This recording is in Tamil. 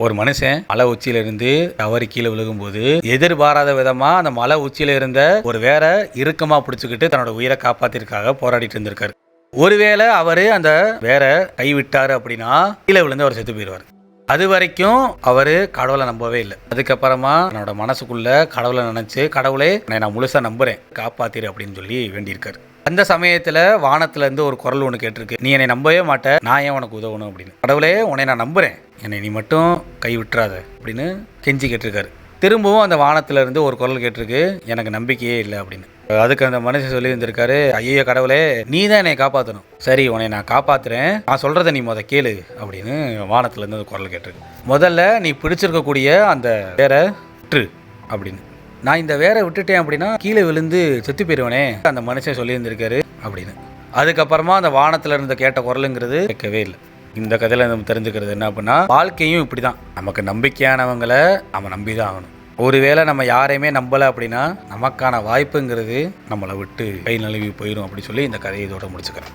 ஒரு மனுஷன் மலை உச்சியில இருந்து தவறி கீழே விழுகும்போது எதிர்பாராத விதமா அந்த மலை உச்சியில இருந்த ஒரு வேற இறுக்கமா பிடிச்சுக்கிட்டு தன்னோட உயிரை காப்பாத்திருக்காக போராடிட்டு இருந்திருக்காரு. ஒருவேளை அவரு அந்த வேற கைவிட்டாரு அப்படின்னா கீழே விழுந்து அவர் செத்து போயிடுவார். அது வரைக்கும் அவர் கடவுளை நம்பவே இல்லை. அதுக்கப்புறமா என்னோட மனசுக்குள்ள கடவுளை நினைச்சு கடவுளே நான் முழுசா நம்புறேன் காப்பாத்திரு அப்படின்னு சொல்லி வேண்டியிருக்காரு. அந்த சமயத்துல வானத்துல இருந்து ஒரு குரல் ஒன்று கேட்டிருக்கு. நீ என்னை நம்பவே மாட்டேன் நான் ஏன் உனக்கு உதவணும் அப்படின்னு. கடவுளே உன்னை நான் நம்புறேன். என்னை நீ மட்டும் கை விட்டுறாத அப்படின்னு கெஞ்சி கேட்டிருக்காரு. திரும்பவும் அந்த வானத்திலிருந்து ஒரு குரல் கேட்டிருக்கு எனக்கு நம்பிக்கையே இல்லை அப்படின்னு. அதுக்கு அந்த மனுஷன் சொல்லி இருந்திருக்காரு ஐயோ கடவுளே நீ தான் என்னை காப்பாற்றணும் சரி உன்னை நான் காப்பாற்றுறேன் நான் சொல்கிறத நீ முத கேளு அப்படின்னு வானத்துலேருந்து அந்த ஒரு குரல் கேட்டிருக்கு. முதல்ல நீ பிடிச்சிருக்கக்கூடிய அந்த வேற விட்டுரு அப்படின்னு. நான் இந்த வேற விட்டுட்டேன் அப்படின்னா கீழே விழுந்து செத்து போயிடுவனே அந்த மனுஷன் சொல்லியிருந்திருக்காரு அப்படின்னு. அதுக்கப்புறமா அந்த வானத்தில் இருந்து கேட்ட குரலுங்கிறது கேட்கவே இல்லை. இந்த கதையில நம்ம தெரிஞ்சுக்கிறது என்ன அப்படின்னா வாழ்க்கையும் இப்படிதான். நமக்கு நம்பிக்கையானவங்களை நம்ம நம்பி தான் ஆகணும். ஒருவேளை நம்ம யாரையுமே நம்பலை அப்படின்னா நமக்கான வாய்ப்புங்கிறது நம்மளை விட்டு கை நழுவி போயிடும் அப்படின்னு சொல்லி இந்த கதையை இதோட முடிச்சுக்கிறேன்.